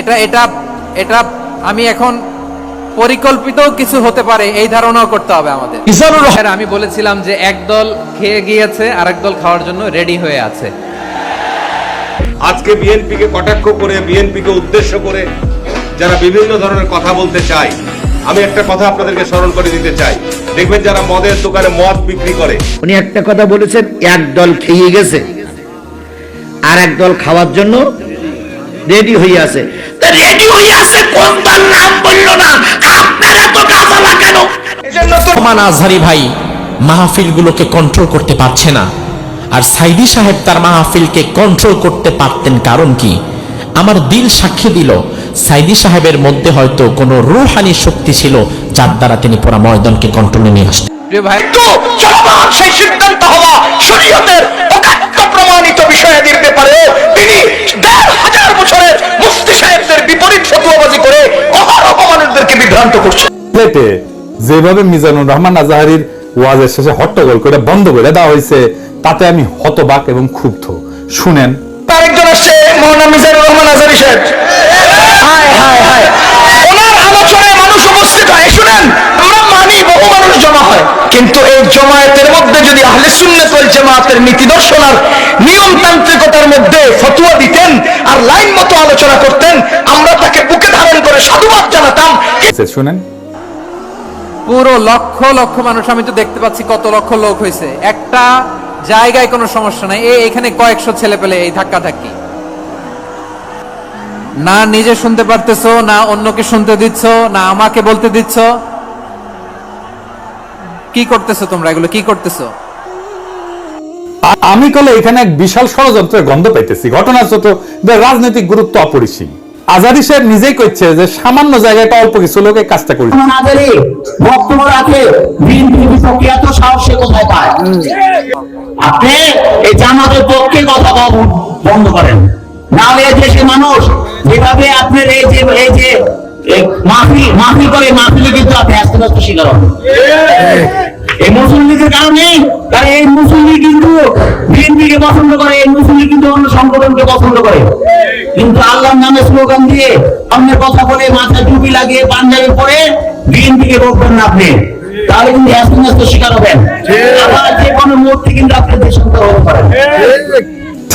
এটা এটা এটা আমি এখন পরিকল্পিত কিছু হতে পারে এই ধারণাও করতে হবে আমাদের। স্যার, আমি বলেছিলাম যে একদল খেয়ে গিয়েছে আরেক দল খাওয়ার জন্য রেডি হয়ে আছে। আজকে বিএনপিকে কটাক্ষ করে বিএনপিকে উদ্দেশ্য করে যারা বিভিন্ন ধরনের কথা বলতে চায় আমি একটা কথা আপনাদেরকে স্মরণ করে দিতে চাই। দেখবেন যারা মদের দোকানে মদ বিক্রি করে উনি একটা কথা বলেছেন এক দল খেয়ে গেছে আর এক দল খাওয়ার জন্য রেডি হয়ে আছে। রেডি হয়ে আছে কোন দল নাম বলল না? আপনার এত গাফালা কেন? রহমান আজহারি ভাই মাহফিলগুলোকে কন্ট্রোল করতে পারছে না। আর সাইদি সাহেব তার মাহফিলকে কন্ট্রোল করতে পারতেন কারণ কি? আমার দিল সাক্ষী দিল সাইদি সাহেবের মধ্যে হয়তো কোনো রুহানি শক্তি ছিল যার দ্বারা তিনি পুরা ময়দানকে কন্ট্রোলে নিয়ে আসতেন। সেই সিদ্ধান্ত হওয়া শরীয়তের প্রমাণিত বিষয়াদির ব্যাপারে তিনি অহরহ মানুষদেরকে বিভ্রান্ত করছে। সিলেটে যেভাবে মিজানুর রহমান আজাহারির ওয়াজের শেষে হট্টগোল করে বন্ধ করে দেওয়া হয়েছে তাতে আমি হতবাক এবং ক্ষুব্ধ। শুনেন। আরেকজন আসছে মৌলানা মিজানুর রহমান আজারি সাহেব। হায় হায় হায়। ওনার আলোচনায় মানুষ উপস্থিত হয়। শুনেন আমরা মানি বহু মানুষ জমা হয়। কিন্তু এই জমায়েতের মধ্যে যদি আহলে সুন্নাত ওয়াল জামাতের নীতি দর্শন আর নিয়মতান্ত্রিকতার মধ্যে ফতোয়া দিতেন আর লাইন মতো আলোচনা করতেন আমরা তাকে বুকে ধারণ করে সাধুবাদ জানাতাম। শুনেন। পুরো লক্ষ লক্ষ মানুষ আমি তো দেখতে পাচ্ছি কত লক্ষ লোক হয়েছে। একটা জায়গায় কোনো সমস্যা নাই। এই এখানে কয়েকশো ছেলে পেলে এই ধাক্কা ধাক্কি না নিজে শুনতে পারতেছো না অন্যকে শুনতে দিচ্ছ না আমাকে বলতে দিচ্ছ। কি করতেছো তোমরা এগুলো? কি করতেছো? আমি কলে এখানে এক বিশাল ষড়যন্ত্রের গন্ধ পাইতেছি। ঘটনা ছোট রাজনৈতিক গুরুত্ব অপরিসীম। আজারি সাহেব নিজেই করছে যে সামান্য জায়গায় একটা অল্প কিছু লোক কাজটা পায়? আপনি এই জামাতের পক্ষে কথা বন্ধ করেন। নাহলে এই দেশের মানুষ যেভাবে আপনার এই যে এই যে মাহফিল মাহফিল করে মাহফিলে কিন্তু আপনি আস্তে আস্তে শিকার হবেন। এই কারণে এই কিন্তু বিএনপিকে পছন্দ করে, এই কিন্তু অন্য সংগঠনকে পছন্দ করে। কিন্তু আল্লাহর নামে স্লোগান দিয়ে অন্যের কথা বলে মাথায় টুপি লাগিয়ে পাঞ্জাবি পরে বিএনপিকে আপনি। তাহলে কিন্তু আস্তে শিকার হবেন। আবার যে কোনো মুহূর্তে কিন্তু আপনি দেশান্তর হতে পারেন।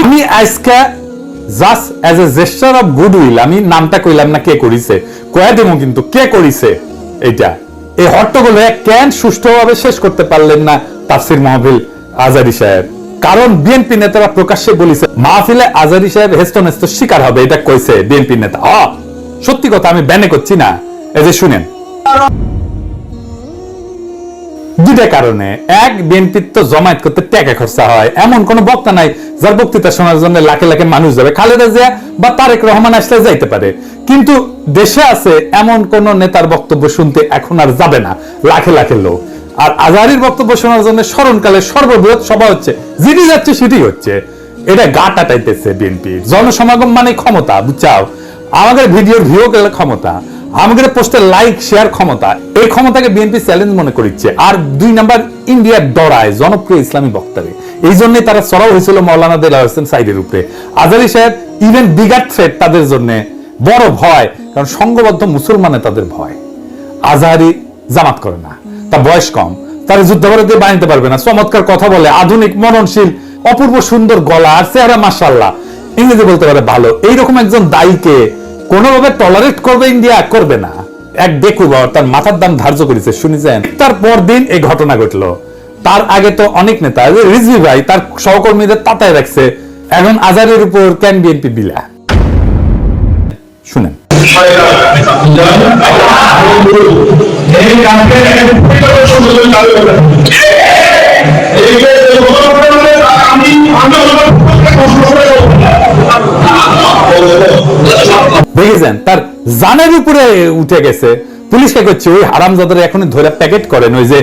আমি আজকে just as a gesture of goodwill আমি নামটা কইলাম না কে করিছে, কয়া দেবো কিন্তু, কে করিছে এইটা? এই হট্টগোল কেন সুষ্ঠুভাবে শেষ করতে পারলেন না তাফসির মাহফিল আজারি সাহেব? কারণ বিএনপি নেতারা প্রকাশ্যে বলিছে, মাহফিলে আজারি সাহেব হেস্তনেস্ত শিকার হবে, এটা কইছে বিএনপি নেতা। হ সত্যি কথা আমি ব্যানে করছি না। এই যে শুনেন। দুইটা কারণে। এক, বিএনপির তো জমায়েত করতে টাকা খরচা হয়। এমন কোন বক্তা নাই যার বক্তৃতা শোনার জন্য লাখে লাখে মানুষ যাবে। খালেদা জিয়া বা তারেক রহমান আসলে যাইতে পারে। কিন্তু দেশে আছে এমন কোন নেতার বক্তব্য শুনতে এখন আর যাবে না, লাখে লাখে লোক। আর আজহারির বক্তব্য শোনার জন্য স্মরণকালে সর্ববৃহৎ সভা হচ্ছে যেটি যাচ্ছে সেটি হচ্ছে। এটা গা টাটাইতেছে বিএনপির জনসমাগম মানে ক্ষমতা, বুঝছাও? আমাদের ভিডিওর ভিউ গেলে ক্ষমতা। আমাদের পোস্টের লাইক শেয়ার ক্ষমতা। এই ক্ষমতাকে বিএনপি চ্যালেঞ্জ মনে করিচ্ছে। আর দুই নাম্বার ইন্ডিয়ার ডরায়, জনপ্রিয় ইসলামী বক্তারে। এই জন্য তারা চড়াও হয়েছিল মৌলানা দেলা হোসেন সাইডের উপরে। আজারি সাহেব ইভেন বিগার থ্রেট তাদের জন্য বড় ভয়, কারণ সংঘবদ্ধ মুসলমানে তাদের ভয়। আজহারি জামাত করে না, তার বয়স কম, তারা যুদ্ধাপরাধী বানাইতে পারবে না, চমৎকার কথা বলে, আধুনিক মননশীল অপূর্ব সুন্দর গলা আর চেহারা মাসাল্লাহ ইংরেজি বলতে পারে ভালো। এইরকম একজন দায়ীকে কোনোভাবে টলারেট করবে ইন্ডিয়া? করবে না। এক বেকুবর তার মাথার দাম ধার্য করেছে, শুনেছেন? তার পরদিন এই ঘটনা ঘটলো। তার আগে তো অনেক নেতা রিজভি ভাই, তার সহকর্মীদের তাতায় রাখছে। এখন আজারের উপর ক্যান বিএনপি বিলা? শুনেন। দেখেছেন, তার জানের উপরে উঠে গেছে। পুলিশকে করছে ওই হারামজাদার এখন ধরে প্যাকেট করেন। ওই যে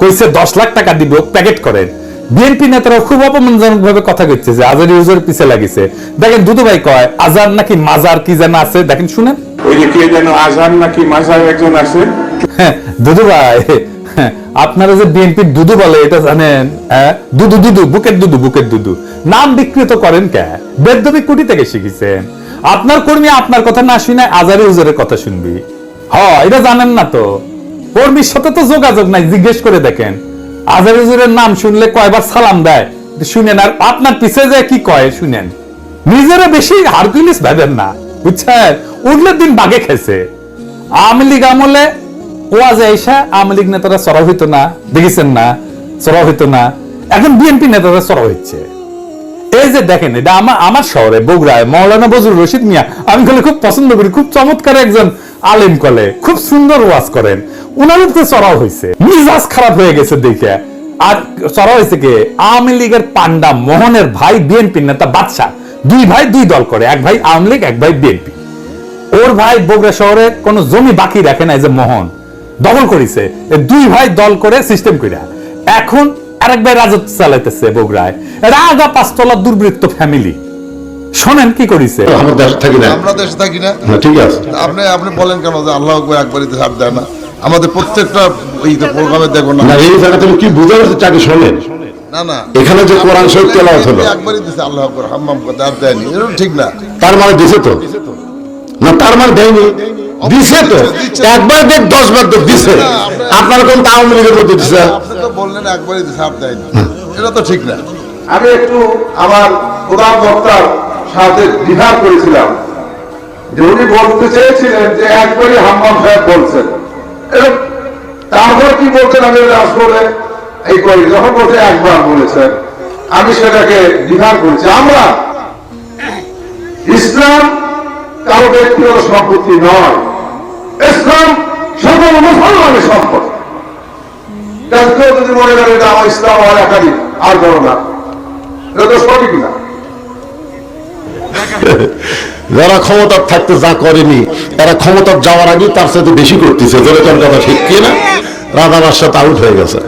কইছে দশ লাখ টাকা দিব, প্যাকেট করেন। বিএনপি নেতারা খুব অপমানজনক ভাবে কথা কইছে যে আজার ইউজার পিছে লাগিছে। দেখেন দুদু ভাই কয় আজার নাকি মাজার কি যেন আছে? দেখেন শুনেন। ওই যে কে যেন আজহার নাকি মাঝার একজন আছে? হ্যাঁ, দুদু ভাই হ্যাঁ, আপনারা যে বিএনপির দুদু বলে এটা জানেন হ্যাঁ? দুদু দুদু বুকের দুদু বুকের দুদু। নাম বিকৃত করেন কে? বেদবি কুটি থেকে শিখেছেন। আপনার কর্মী আপনার কথা না শুনে আজারি উজরের কথা শুনবি। হ এটা জানেন না তো। কর্মীর সাথে তো যোগাযোগ নাই জিজ্ঞেস করে দেখেন। আজারি উজরের নাম শুনলে কয়বার সালাম দেয়? শুনেন, আর আপনার পিছে যে কি কয়? শুনেন। নিজেরা বেশি হারকুলিস ভাবেন না, বুঝছেন? উঠলে দিন বাগে খেছে আওয়ামী লীগ আমলে ওয়াজে এসা আওয়ামী লীগ নেতারা চড়াও হইতো না, দেখেছেন না? চড়াও হইতো না। এখন বিএনপি নেতারা চড়াও হচ্ছে এই যে দেখেন, এটা আমার আমার শহরে, বগুড়ায়, মৌলানা বজরুল রশিদ মিয়া, আমি খুব পছন্দ করি, খুব চমৎকার একজন আলেম কলে, খুব সুন্দর ওয়াজ করেন। উনার উপরে চড়াও হয়েছে। মিজাজ খারাপ হয়ে গেছে দেখে। আর চড়াও হয়েছে কে? আওয়ামী লীগের পান্ডা মোহনের ভাই বিএনপি নেতা বাদশাহ। দুই ভাই দুই দল করে। এক ভাই আওয়ামী লীগ এক ভাই বিএনপি। ওর ভাই বগুড়া শহরে কোন জমি বাকি রাখে না এই যে মোহন। দখল করেছে। দুই ভাই দল করে সিস্টেম কইরা। এখন আরেক ভাই রাজত্ব চালাইতেছে বগুড়ায়। রাগা পাঁচতলা দুর্বৃত্ত ফ্যামিলি শোনেন কি করিছে। আমরা দেশে থাকি না। আমরা দেশে থাকি না। হ্যাঁ, ঠিক আছে। আপনি আপনি বলেন কেন যে আল্লাহ একবারই তো হাত দেয় না? আমাদের প্রত্যেকটা এই প্রোগ্রামে দেখো না। এই জায়গা তুমি কি বুঝতে পারছ চাকরি শোনেন না না। এখানে যে কোরআন শরীফ তেলাওয়াত হলো। একবারই দিছে আল্লাহ আকবর হাম্মাম আর দেয়নি। ঠিক না। তার মানে দিছে তো? না তার মানে দেয়নি? দিছে তো? একবার দেখ দশ বার তো দিছে আপনার কোন আওয়ামী লীগের মধ্যে দিছে? আপনি তো বললেন একবারই দিছে আর দেয়নি। এটা তো ঠিক না। আমি একটু আমার প্রধান বক্তার সাথে দ্বিধা করেছিলাম যে উনি বলতে চেয়েছিলেন যে একবারই হাম্মাম সাহেব বলছেন। তারপর কি বলছেন আমি আসলে এই করি, যখন বলছে একবার বলেছেন, আমি সেটাকে দ্বিধা করেছি। আমরা ইসলাম কারও ব্যক্তিগত সম্পত্তি নয়। ইসলাম সকল মুসলমানের সম্পত্তি। যদি মনে করে এটা আমার ইসলাম আমার একাধিক, আর বড় না। এটা তো সঠিক না। যারা ক্ষমতার থাকতে যা করেনি, তারা ক্ষমতার যাওয়ার আগে তার সাথে বেশি করতেছে যেরকম কথা ঠিক কি না? রাধাবার সাথে আউট হয়ে গেছে।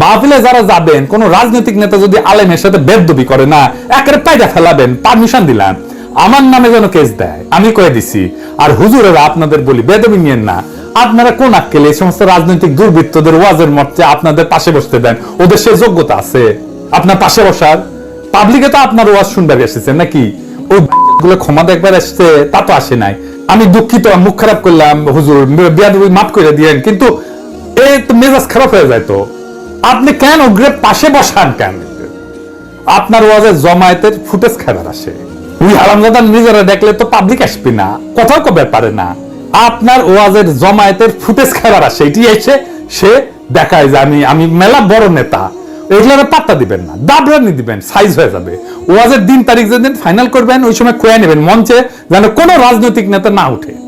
মাহফিলে যারা যাবেন, কোন রাজনৈতিক নেতা যদি আলেমের সাথে বেদবি করে না, একেবারে পাইজা ফেলাবেন পারমিশন দিলাম। আমার নামে যেন কেস দেয়, আমি কয়ে দিছি। আর হুজুরেরা আপনাদের বলি, বেদবি নিয়েন না। আপনারা কোন আক্কেলে এই সমস্ত রাজনৈতিক দুর্বৃত্তদের ওয়াজের মর্চে আপনাদের পাশে বসতে দেন? ওদের সে যোগ্যতা আছে। আপনার পাশে বসার। পাবলিকে তো আপনার ওয়াজ শুনবার এসেছেন নাকি? ওই গুলো ক্ষমা দেখবার আসছে, তা তো আসে নাই। আমি দুঃখিত মুখ খারাপ করলাম, হুজুর বিয়াদবি মাফ করে দিয়েন, কিন্তু এই তো মেজাজ খারাপ হয়ে যায় তো। আপনি কেন অগ্রে পাশে বসান কেন? আপনার ওয়াজে জমায়েতের ফুটেজ খাবার আসে। ওই হারামজাদা নিজেরা দেখলে তো পাবলিক আসবে না, কথাও কবে পারে না। আপনার ওয়াজের জমায়েতের ফুটেজ খাবার আসে, এটি এসে সে দেখায় যে আমি আমি মেলা বড় নেতা। এগুলো পাত্তা দিবেন না দাবরানি দিবেন সাইজ হয়ে যাবে। ওয়াজের দিন, তারিখ যেদিন ফাইনাল করবেন, ওই সময় খোয়া নেবেন। মঞ্চে যেন কোনো রাজনৈতিক নেতা না উঠে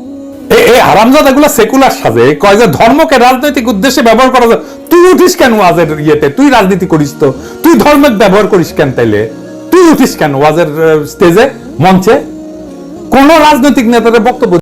এই- এই হারামজাদা সেকুলার সাজে। কয় যে ধর্মকে রাজনৈতিক উদ্দেশ্যে ব্যবহার করা যায়। তুই উঠিস কেন ওয়াজের ইয়েতে? তুই রাজনীতি করিস তো। তুই ধর্মের ব্যবহার করিস কেন তাইলে? তুই উঠিস কেন ওয়াজের স্টেজে মঞ্চে? কোন রাজনৈতিক নেতাদের বক্তব্য